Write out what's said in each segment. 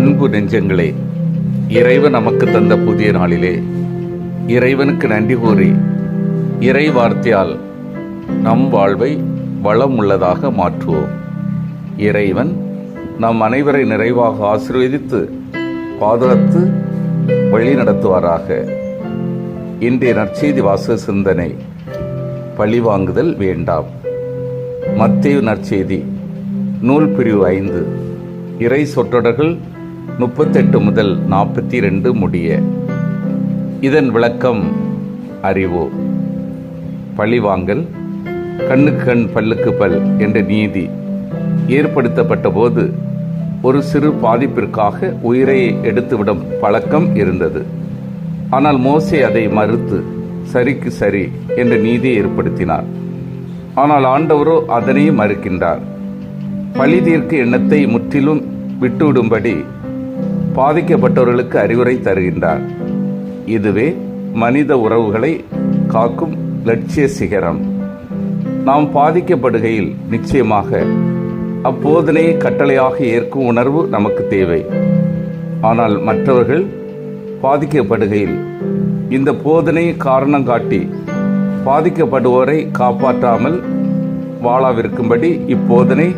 அன்பு நெஞ்சங்களே இறைவன் நமக்கு தந்த புதிய நாளிலே இறைவனுக்கு நன்றி கூறி இறை வார்த்தையால் நம் வாழ்வை வளம் உள்ளதாக மாற்றுவோம். இறைவன் நம் அனைவரை நிறைவாக ஆசீர்வதித்து பாதுகாத்து வழி நடத்துவாராக. இன்றைய நற்செய்தி வாச சிந்தனை பழிவாங்குதல் வேண்டாம். மத்திய நற்செய்தி நூல் பிரிவு ஐந்து இறை சொற்றொடர்கள் முப்பத்தெட்டு முதல் நாற்பத்தி ரெண்டு முடிய. இதன் விளக்கம் அறிவோ. பழிவாங்கல் கண்ணுக்கு கண் பல்லுக்கு பல் என்ற நீதி ஏற்படுத்தப்பட்ட போது ஒரு சிறு பாதிப்பிற்காக உயிரை எடுத்துவிடும் பழக்கம் இருந்தது. ஆனால் மோசே அதை மறுத்து சரிக்கு சரி என்ற நீதியை ஏற்படுத்தினார். ஆனால் ஆண்டவரோ அதனையும் மறுக்கின்றார். பழி தீர்க்க எண்ணத்தை முற்றிலும் விட்டுவிடும்படி பாதிக்கப்பட்டவர்களுக்கு அறிவுரை தருகின்றார். இதுவே மனித உறவுகளை காக்கும் லட்சிய சிகரம். நாம் பாதிக்கப்படுகையில் நிச்சயமாக அப்போதனையை கட்டளையாக ஏற்கும் உணர்வு நமக்கு தேவை. ஆனால் மற்றவர்கள் பாதிக்கப்படுகையில் இந்த போதனையை காரணம் காட்டி பாதிக்கப்படுவோரை காப்பாற்றாமல் வாழாவிருக்கும்படி இப்போதனை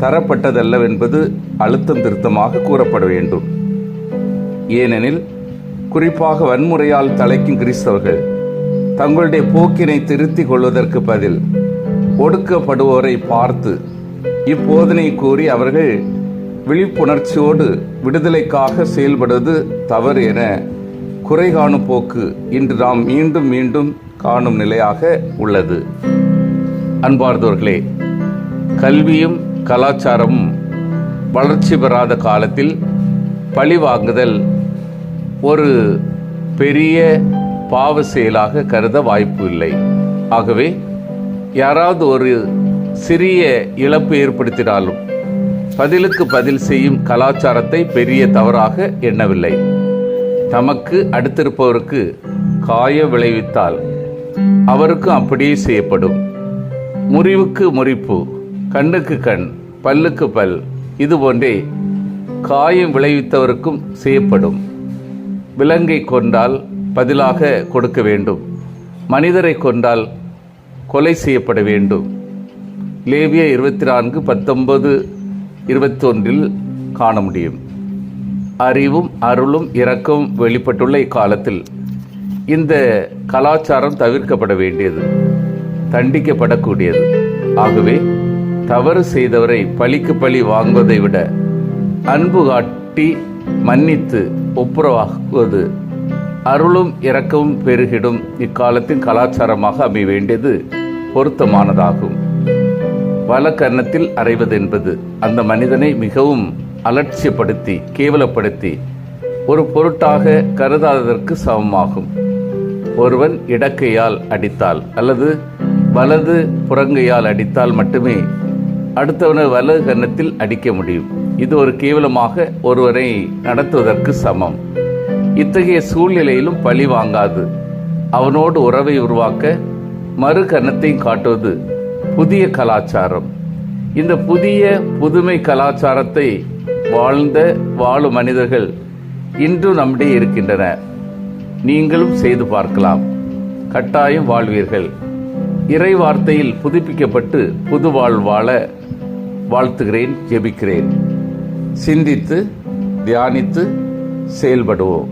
தரப்பட்டதல்லவென்பது அழுத்தம் திருத்தமாக கூறப்பட வேண்டும். ஏனெனில் குறிப்பாக வன்முறையால் தலைக்கும் கிறிஸ்தவர்கள் தங்களுடைய போக்கினை திருத்திக் கொள்வதற்கு பதில் ஒடுக்கப்படுவோரை பார்த்து இப்போதனை கூறி அவர்கள் விழிப்புணர்ச்சியோடு விடுதலைக்காக செயல்படுவது தவறு என குறை காணும் போக்கு இன்று நாம் மீண்டும் மீண்டும் காணும் நிலையாக உள்ளது. அன்பார்ந்தவர்களே கல்வியும் கலாச்சாரமும் வளர்ச்சி பெறாத காலத்தில் பழிவாங்குதல் ஒரு பெரிய பாவ செயலாக கருத வாய்ப்பு இல்லை. ஆகவே யாராவது ஒரு சிறிய இழப்பு ஏற்படுத்தினாலும் பதிலுக்கு பதில் செய்யும் கலாச்சாரத்தை பெரிய தவறாக எண்ணவில்லை. தமக்கு அடுத்திருப்பவருக்கு காய விளைவித்தால் அவருக்கும் அப்படியே செய்யப்படும். முறிவுக்கு முறிப்பு கண்ணுக்கு கண் பல்லுக்கு பல் இது போன்றே காயம் விளைவித்தவருக்கும் செய்யப்படும். விலங்கை கொண்டால் பதிலாக கொடுக்க வேண்டும். மனிதரை கொண்டால் கொலை செய்யப்பட வேண்டும். லேவிய இருபத்தி நான்கு பத்தொன்பது இருபத்தொன்றில் காண முடியும். அறிவும் அருளும் இரக்கமும் வெளிப்பட்டுள்ள இக்காலத்தில் இந்த கலாச்சாரம் தவிர்க்கப்பட வேண்டியது தண்டிக்கப்படக்கூடியது. ஆகவே தவறு செய்தவரை பழிக்கு பழி வாங்குவதை விட அன்பு காட்டி மன்னித்து ஒப்புரவாக்குவது அருளும் இறக்கவும் பெருகிடும் இக்காலத்தின் கலாச்சாரமாக அமைய வேண்டியது பொருத்தமானதாகும். வலக்கன்னத்தில் அறைவது என்பது அந்த மனிதனை மிகவும் அலட்சியப்படுத்தி கேவலப்படுத்தி ஒரு பொருட்டாக கருதாததற்கு சமமாகும். ஒருவன் இடக்கையால் அடித்தால் அல்லது வலது புறங்கையால் அடித்தால் மட்டுமே அடுத்தவனை வலது கன்னத்தில் அடிக்க முடியும். இது ஒரு கேவலமாக ஒருவரை நடத்துவதற்கு சமம். இத்தகைய சூழ்நிலையிலும் பழி வாங்காது. அவனோடு உறவை உருவாக்க மறு கன்னத்தை காட்டுவது புதிய கலாச்சாரம். இந்த புதிய புதுமை கலாச்சாரத்தை வாழ்ந்த வாழும் மனிதர்கள் இன்றும் நம்மிடையே இருக்கின்றனர். நீங்களும் செய்து பார்க்கலாம். கட்டாயம் வாழ்வீர்கள். இறை வார்த்தையில் புதுப்பிக்கப்பட்டு புது வாழ்வாழ வாழ்த்துகிறேன் ஜெபிக்கிறேன். சிந்தித்து தியானித்து செயல்படுவோம்.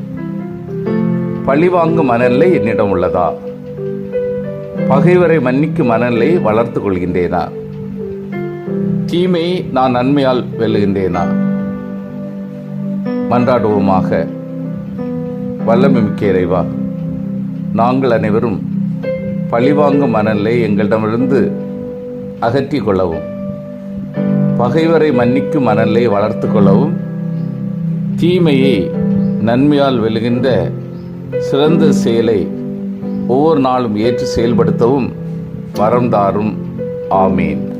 பழிவாங்கும் மனநிலை என்னிடம் உள்ளதா? பகைவரை மன்னிக்கும் மனநிலை வளர்த்து கொள்கின்றேனா? தீமையை நான் நன்மையால் வெல்லுகின்றேனா? மன்றாடுவோமாக. வல்லமிக்க இறைவா நாங்கள் அனைவரும் பழிவாங்கும் மனநிலை எங்களிடமிருந்து அகற்றி கொள்ளவும் பகைவரை மன்னிக்கும் மனநிலை வளர்த்து கொள்ளவும் தீமையை நன்மையால் வெல்கின்ற சிறந்த செயலை ஒவ்வொரு நாளும் ஏற்று செயல்படுத்தவும் வரம் தாரும். ஆமீன்.